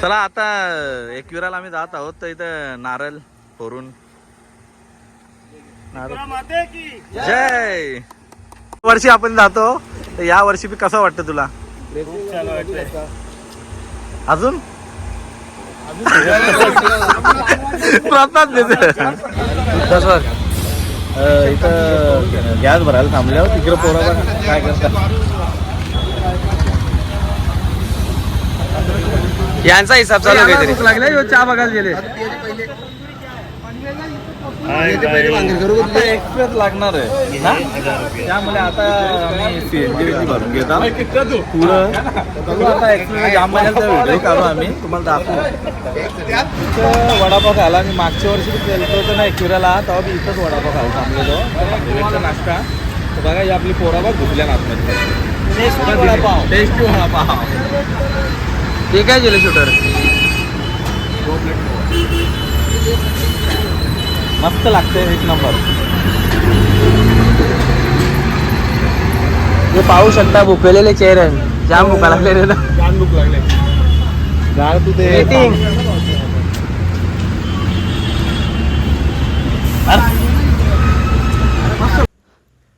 चला आता एकविराला आम्ही जात आहोत तर इथं नारळ फोरून नारळ. जय! वर्षी आपण जातो तर या वर्षी बी कसं वाटतं तुला? अजून? देते इथं गॅस भरायला थांबल्यावर तिकडे पोरा काय करतात? यांचा हिसाब चालू आहे काहीतरी. लागले चहा बघायला गेले. आता एक्सप्रेस लागणार आहे. ना? त्यामुळे आता आम्ही सीएनजी भरून घेत आहोत. पुढं बघू आता एक्सप्रेस जाम महिन्याचा व्हिडिओ काढू आम्ही तुम्हाला दाखवू. इथं वडापाव खायला मी मागच्या वर्षी गेलतो होतो ना एकविराला तेव्हा मी इथंच वडापाव खायला थांबलेलो. मंदिराचा नाश्ता. तर बघा ही आपली पोराबा घुसल्या नाचमध्ये टेस्टी वडापाव. टेस्टी वडापाव. ते काय गेले शूटर मस्त लागते एक नंबर हे पाहू शकता भुकलेले चेहरे. जाम भुका लागले रे छान भूक लागले. गाळ तू ते Meeting.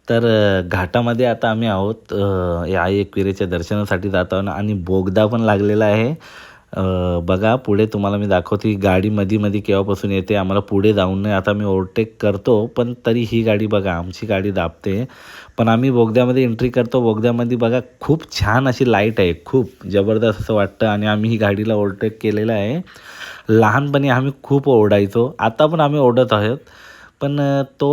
तर घाटामध्ये आता आम्ही आहोत. या आई एकविरेच्या दर्शनासाठी जात आहोत आणि बोगदा पण लागलेला आहे. बघा पुढे तुम्हाला मी दाखवतो ही गाडी मध्ये मध्ये केव्हापासून येते आम्हाला पुढे जाऊन नाही. आता मी ओव्हरटेक करतो पण तरी ही गाडी बघा आमची गाडी दाबते. पण आम्ही बोगद्यामध्ये एंट्री करतो. बोगद्यामध्ये बघा खूप छान अशी लाइट आहे खूप जबरदस्त असं वाटतं आणि आम्ही ही गाडीला ओव्हरटेक केलेलं आहे. लहानपणी आम्ही खूप ओरडायचो आता पण आम्ही ओरडत आहोत. पण तो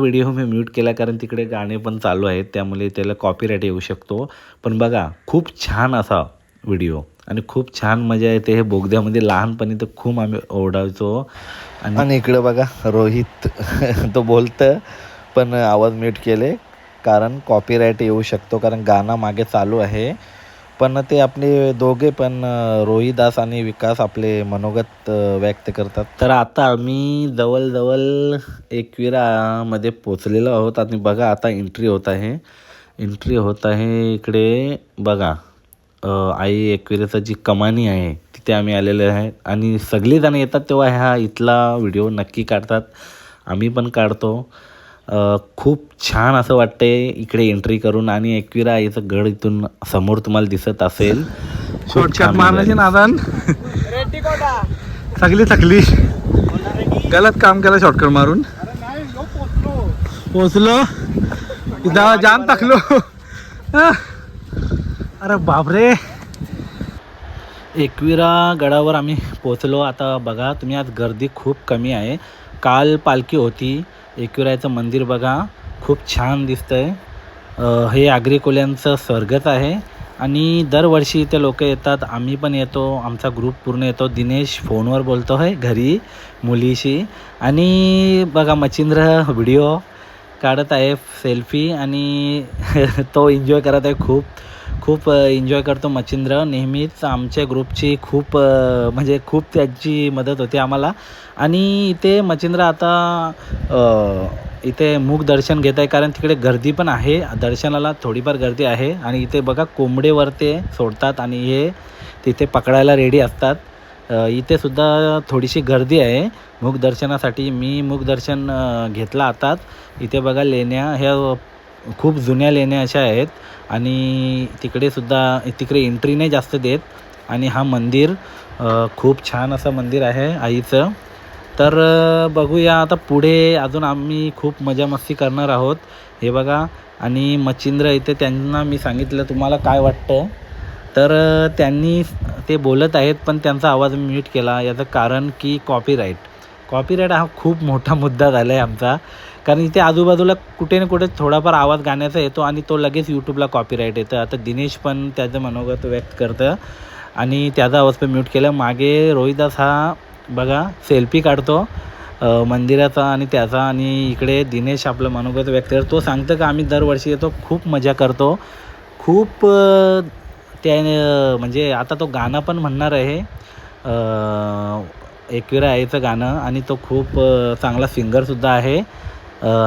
व्हिडिओ मी म्यूट केला कारण तिकडे गाणे पण चालू आहेत त्यामुळे त्याला कॉपीराईट येऊ शकतो. पण बघा खूप छान असा व्हिडिओ आणि खूप छान मजा येते. हे बोगद्यामध्ये लहानपणी तर खूप आम्ही ओरडायचो. आणि इकडे बघा रोहित तो बोलतं पण आवाज म्यूट केले कारण कॉपीराईट येऊ शकतो कारण गाणं मागे चालू आहे. पण ते आपले दोघे पण रोहिदास आणि विकास आपले मनोगत व्यक्त करतात. तर आता आम्ही जवळजवळ एकविरामध्ये पोचलेलो आहोत आणि बघा आता एंट्री होत आहे. एंट्री होत आहे इकडे बघा. आई एकविराचं जी कमानी आहे तिथे आम्ही आलेले आहे. आणि सगळेजण येतात तेव्हा ह्या इथला व्हिडिओ नक्की काढतात. आम्ही पण काढतो. खूप छान असं वाटतंय इकडे एंट्री करून आणि एकविरा आईचं गड इथून समोर तुम्हाला दिसत असेल. शॉर्टकट मारण्याचे नादान. सगळी थकली गलत काम केलं शॉर्टकट मारून. पोचलो. इथं जाम टाकलो. अरे बापरे. एकविरा गडावर आम्ही पोचलो. आता बघा तुम्ही आज गर्दी खूप कमी आहे. काल पालखी होती. एकविरायचं मंदिर बघा. खूप छान दिसतं आहे हे आगरी कोल्यांचं स्वर्गच आहे. आणि दरवर्षी इथे लोक येतात. आम्ही पण येतो. आमचा ग्रुप पूर्ण येतो. दिनेश फोनवर बोलतो आहे घरी मुलीशी. आणि बघा मच्छिंद्र व्हिडिओ काढत आहे सेल्फी. आणि तो एन्जॉय करत आहे खूप. खूप एन्जॉय करतो मच्छिंद्र. नेहमीच आमच्या ग्रुपची खूप म्हणजे खूप त्याची मदत होते आम्हाला. आणि इथे मच्छिंद्र आता इथे मूक दर्शन घेत आहे. कारण तिकडे गर्दी पण आहे. दर्शनाला थोडीफार गर्दी आहे. आणि इथे बघा कोंबडेवर ते सोडतात आणि हे तिथे पकडायला रेडी असतात. इथे सुद्धा थोडीशी गर्दी आहे. मूक दर्शनासाठी मी मूक दर्शन घेतला आताच. इथे बघा लेण्या ह्या खूप जुन्या लेण्या अशा आहेत. आणि तिकडे सुद्धा तिकडे एंट्री नाही जास्त देत. आणि हा मंदिर खूप छान असं मंदिर आहे आईचं. तर बघूया आता पुढे अजून आम्ही खूप मजा मस्ती करणार आहोत. हे बघा आणि मच्छिंद्र इथे त्यांना मी सांगितलं तुम्हाला काय वाटतं तर त्यांनी ते बोलत आहेत पण त्यांचा आवाज मी म्यूट केला. याचं कारण की कॉपीराईट कॉपीराईट हा खूप मोठा मुद्दा झाला आहे आमचा. कारण इथे आजूबाजूला कुठे ना कुठे थोडाफार आवाज गाण्याचा येतो आणि तो लगेच यूट्यूबला कॉपीराईट येतं. आता दिनेश पण त्याचं मनोगत व्यक्त करतं. आणि त्याचा आवाज पण म्यूट केला. मागे रोहिदास हा बघा सेल्फी काढतो. मंदिराचा आणि त्याचा आणि इकडे दिनेश आपलं मनोगत व्यक्त करतो. तो सांगतं का आम्ही दरवर्षी येतो खूप मजा करतो. खूप त्या म्हणजे आता तो गाणं पण म्हणणार आहे. एकविरा आईचं गाणं आणि तो खूप चांगला सिंगरसुद्धा आहे.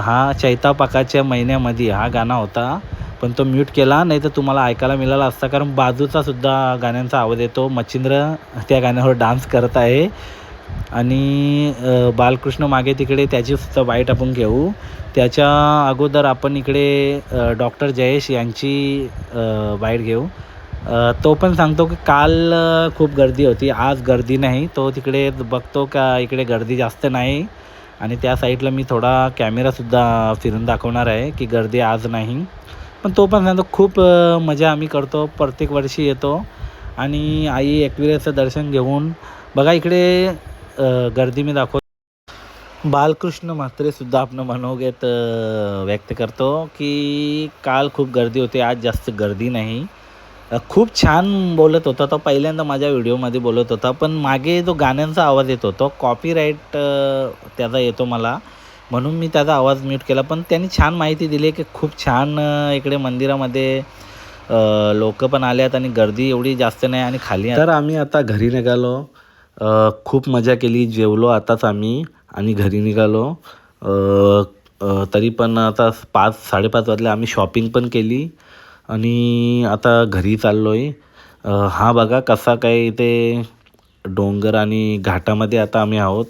हा चैता पाकाच्या महिन्यामध्ये हा गाणं होता. पण तो म्यूट केला नाही तर तुम्हाला ऐकायला मिळाला असता कारण बाजूचा सुद्धा गाण्यांचा आवाज येतो. मच्छिंद्र त्या गाण्यावर डान्स करत आहे. आणि बालकृष्ण मागे तिकडे त्याची सुद्धा वाईट आपण घेऊ. त्याच्या अगोदर आपण इकडे डॉक्टर जयेश यांची वाईट बाईट घेऊ. तो पण सांगतो की काल खूप गर्दी होती. आज गर्दी नाही. तो तिकडे बघतो का इकडे गर्दी जास्त नाही. आणि त्या साईडला मी थोडा कॅमेरासुद्धा फिरून दाखवणार आहे की गर्दी आज नाही. पण तो पण सांगतो खूप मजा आम्ही करतो. प्रत्येक वर्षी येतो. आणि आई एकविरेचं दर्शन घेऊन बघा इकडे गर्दी मी दाखव बालकृष्ण म्हात्रेसुद्धा आपण मनोगत व्यक्त करतो की काल खूप गर्दी होती आज जास्त गर्दी नाही. खूप छान बोलत होता तो. पहिल्यांदा माझ्या व्हिडिओमध्ये बोलत होता. पण मागे जो गाण्यांचा आवाज येत होता कॉपीराईट त्याचा येतो मला. म्हणून मी त्याचा आवाज म्यूट केला. पण त्यांनी छान माहिती दिली की खूप छान इकडे मंदिरामध्ये लोक पण आल्यात आणि गर्दी एवढी जास्त नाही आणि खाली तर आम्ही आता घरी निघालो. खूप मजा केली. जेवलो आताच आम्ही आणि घरी निघालो. तरी पण आता पाच साडेपाच वाजले. आम्ही शॉपिंग पण केली. आणि आता घरी चाललो आहे हा बघा कसा काय इथे डोंगर आणि घाटामध्ये आता आम्ही आहोत.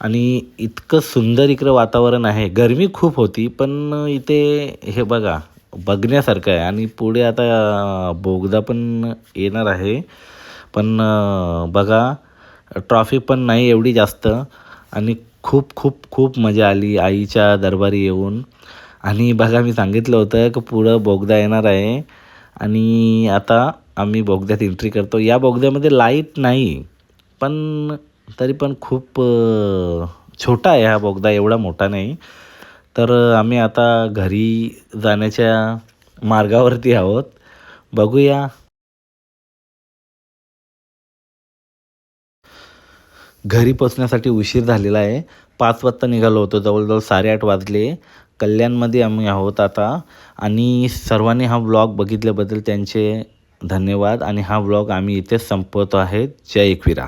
आणि इतकं सुंदर इकडं वातावरण आहे. गरमी खूप होती पण इथे हे बघा बघण्यासारखं आहे. आणि पुढे आता बोगदा पण येणार आहे. पण बघा ट्रॉफी पण नाही एवढी जास्त. आणि खूप खूप खूप मजा आली आईच्या दरबारी येऊन. आणि बघा मी सांगितलं होतं की पुढं बोगदा येणार आहे. आणि आता आम्ही बोगद्यात एंट्री करतो. या बोगद्यामध्ये लाइट नाही पण तरी पण खूप छोटा आहे हा बोगदा एवढा मोठा नाही. तर आम्ही आता घरी जाण्याच्या मार्गावरती आहोत. बघूया. घरी पोचण्यासाठी उशीर झालेला आहे. पाच वाजता निघालो होतो जवळजवळ साडेआठ वाजले. कल्याणमध्ये आम्ही आहोत आता. आणि सर्वांनी हा व्लॉग बघितल्याबद्दल त्यांचे धन्यवाद. आणि हा व्लॉग आम्ही इथेच संपवतो आहे. जय एकविरा.